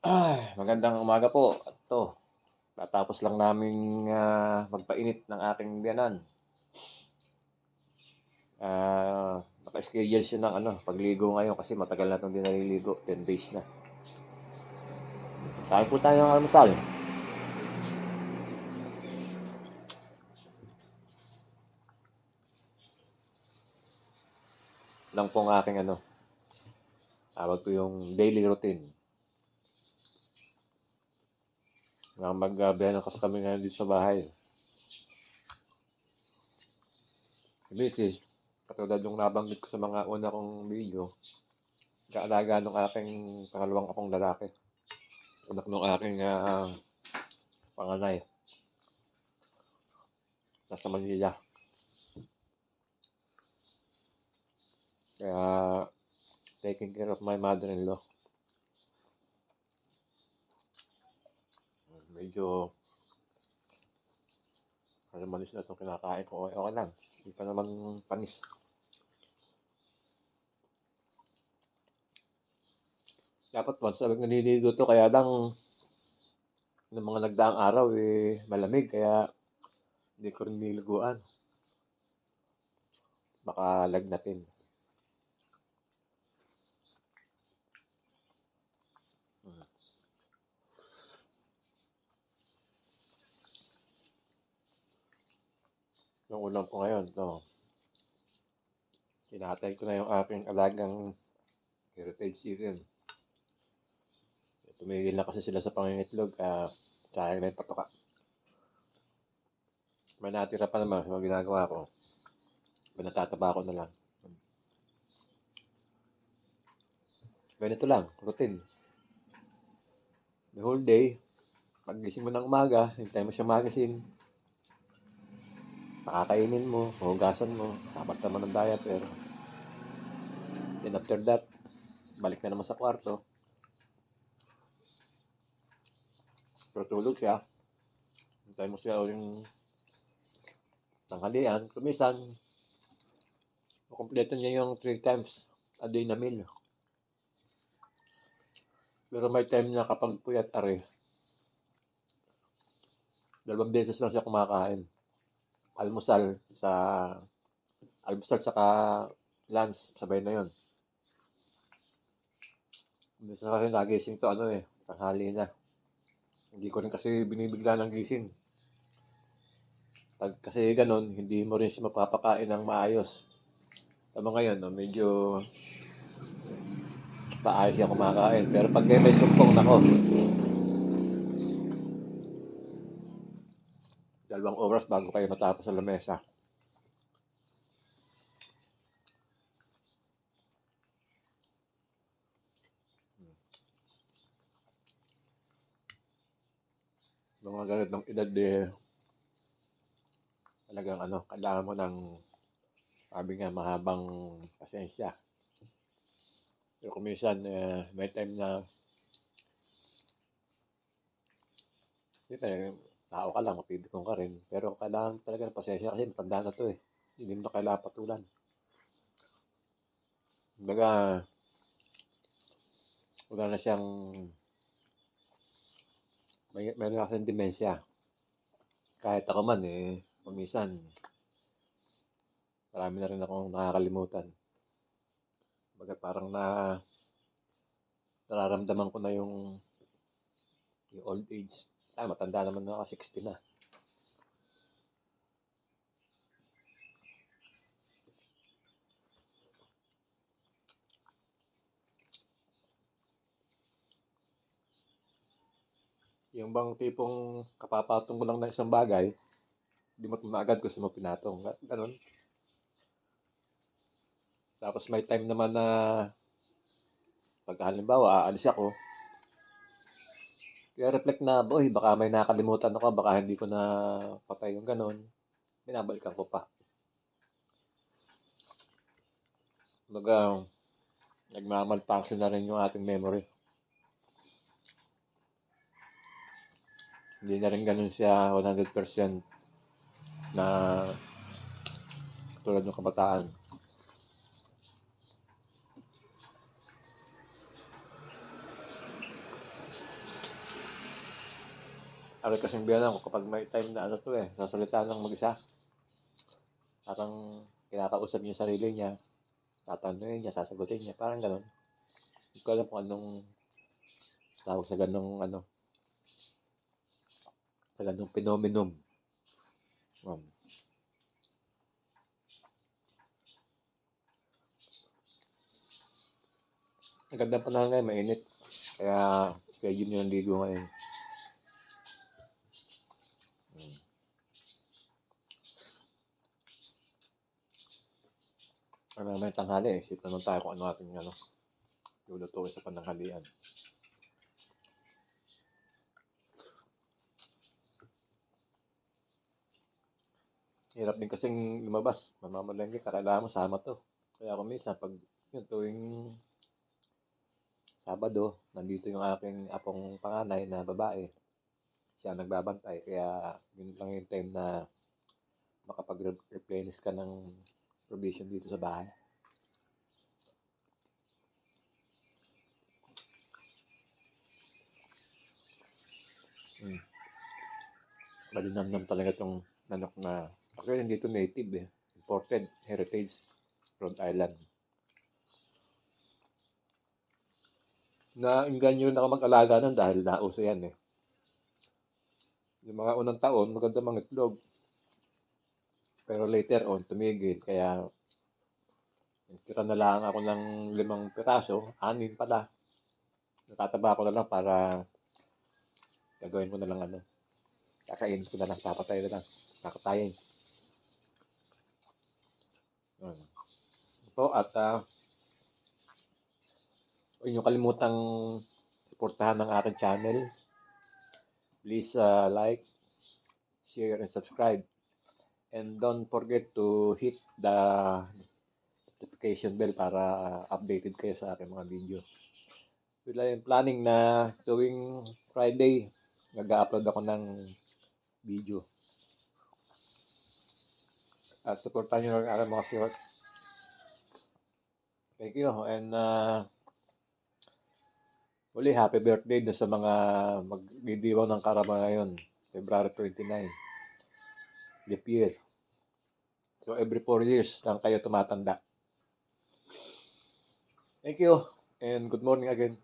Ay, magandang umaga po. Ito, tatapos lang naming ah, magpainit ng aking biyanan. Ah, naka-schedule siya ng ano, pagligo ngayon kasi matagal na itong di naliligo, 10 days na. Kain po tayo ng almusal. Lang pong aking ano, tawag ko yung daily routine. Na mag-biyanan kasi kami ngayon dito sa bahay. Misis, katulad yung nabanggit ko sa mga una kong video, kaalaga ng aking pangalawang akong lalaki. Anak ng aking ah, panganay. Nasa Manila. Kaya, taking care of my mother-in-law. Medyo, ano manis na itong kinakain ko. Okay, okay lang. Hindi pa naman panis. Dapat once sabi naliligo to, kaya lang ng mga nagdaang araw eh malamig kaya hindi ko rin niliguan. Baka lagnatin. Yung ulam ko ngayon, to. Sinatay ko na yung aking alagang heritage chicken. Tumigil na kasi sila sa pangingitlog, kaya sayang na yung patoka. May natira pa naman mga ginagawa ko. Pinatataba ko na lang. Ganito lang, routine. The whole day, pagising mo ng umaga, hintay mo siya magasin, pakakainin mo, hugasan mo, dapat naman ng diaper. Then after that, balik na naman sa kwarto. Tutulog siya. Hintay mo siya uling tanghalian. Kumisan, kumpleto niya yung 3 times a day na meal. Pero may time na kapag puyat are, dalawang beses lang siya kumakain. Almusal sa almusal saka lunch, sabay na yon. Minsan kasi nagising to ano eh, tanghali na. Hindi ko rin kasi binibigla ng gising. Pag kasi ganun, hindi mo rin siya mapapakain ng maayos. Tama ngayon, no, medyo paayos siya kumakain. Pero pag may sumpong nako, dalawang oras bago kayo matapos sa lamesa. Mga ganitong edad eh, talagang ano, kailangan mo ng sabi nga mahabang pasensya. Pero kung minsan, eh, may time na Siyempre, tao ka lang, mapipikon ka rin. Pero kailangan talaga ng pasensya kasi matanda na to eh. Hindi mo na kailangan patulan. Kumbaga, wala na siyang may, meron na kasing demensya. Kahit ako man eh, paminsan, marami na rin akong nakakalimutan. Kumbaga parang na nararamdaman ko na yung yung old age. Ah, matanda naman na ako, 60 na. Yung bang tipong kapapatong ko lang ng isang bagay, hindi mo agad gusto mo pinatong. Ga- Ganon. Tapos may time naman na pag halimbawa aalis ako, kaya reflect na, boy, baka may nakalimutan ako, baka hindi ko na patay yung ganon. Binabalikan ko pa. Kumbaga, nagmamalfunction na rin yung ating memory. Hindi na rin ganun siya 100% na tulad ng kabataan. Aral kasing biyanan ko kapag may time na ano to eh, sasalita ng mag-isa. Parang kinakausap niya sarili niya, tatanungin niya, sasagutin niya, parang ganun. Hindi ko alam kung anong tawag sa ganung ano, sa ganung phenomenon. Um, ang ganda pa na ngayon, mainit. Kaya schedule nyo ng ligo ngayon. Ano yung tanghali. Isip naman tayo kung ano ating ano, lulutuin sa pananghalian. Hirap din kasing lumabas. Mamamalengke, kailangan mo sama to. Kaya ako minsan, pag yun, tuwing Sabado, nandito yung aking apong panganay na babae. Siya nagbabantay. Kaya yun lang yung time na makapag-replenish ka ng provision dito sa bahay. Hmm. Malinamnam talaga itong manok na actually hindi ito native eh. Imported heritage Rhode Island. Nainganyo na ako mag-alaga nun dahil nauso yan eh. Yung mga unang taon, maganda mga itlog. Pero later on, tumigil. Kaya, tira na lang ako ng limang piraso, anin pala. Natataba ko na lang para gagawin ko na lang ano. Kakainin ko na lang, papatay na lang. Kakatayin. Ito at ah, Huwag niyo kalimutang suportahan ang aking channel. Please uh, like, share, and subscribe. And don't forget to hit the notification bell para updated kayo sa aking mga video. Wala yung planning na tuwing Friday, nag-upload ako ng video. At supportahan nyo ang aking mga short. Thank you. And uh, Uli, happy birthday sa mga magdidiwaw ng karama ngayon. February 29. Leap year. So, every 4 years lang kayo tumatanda. Thank you. And good morning again.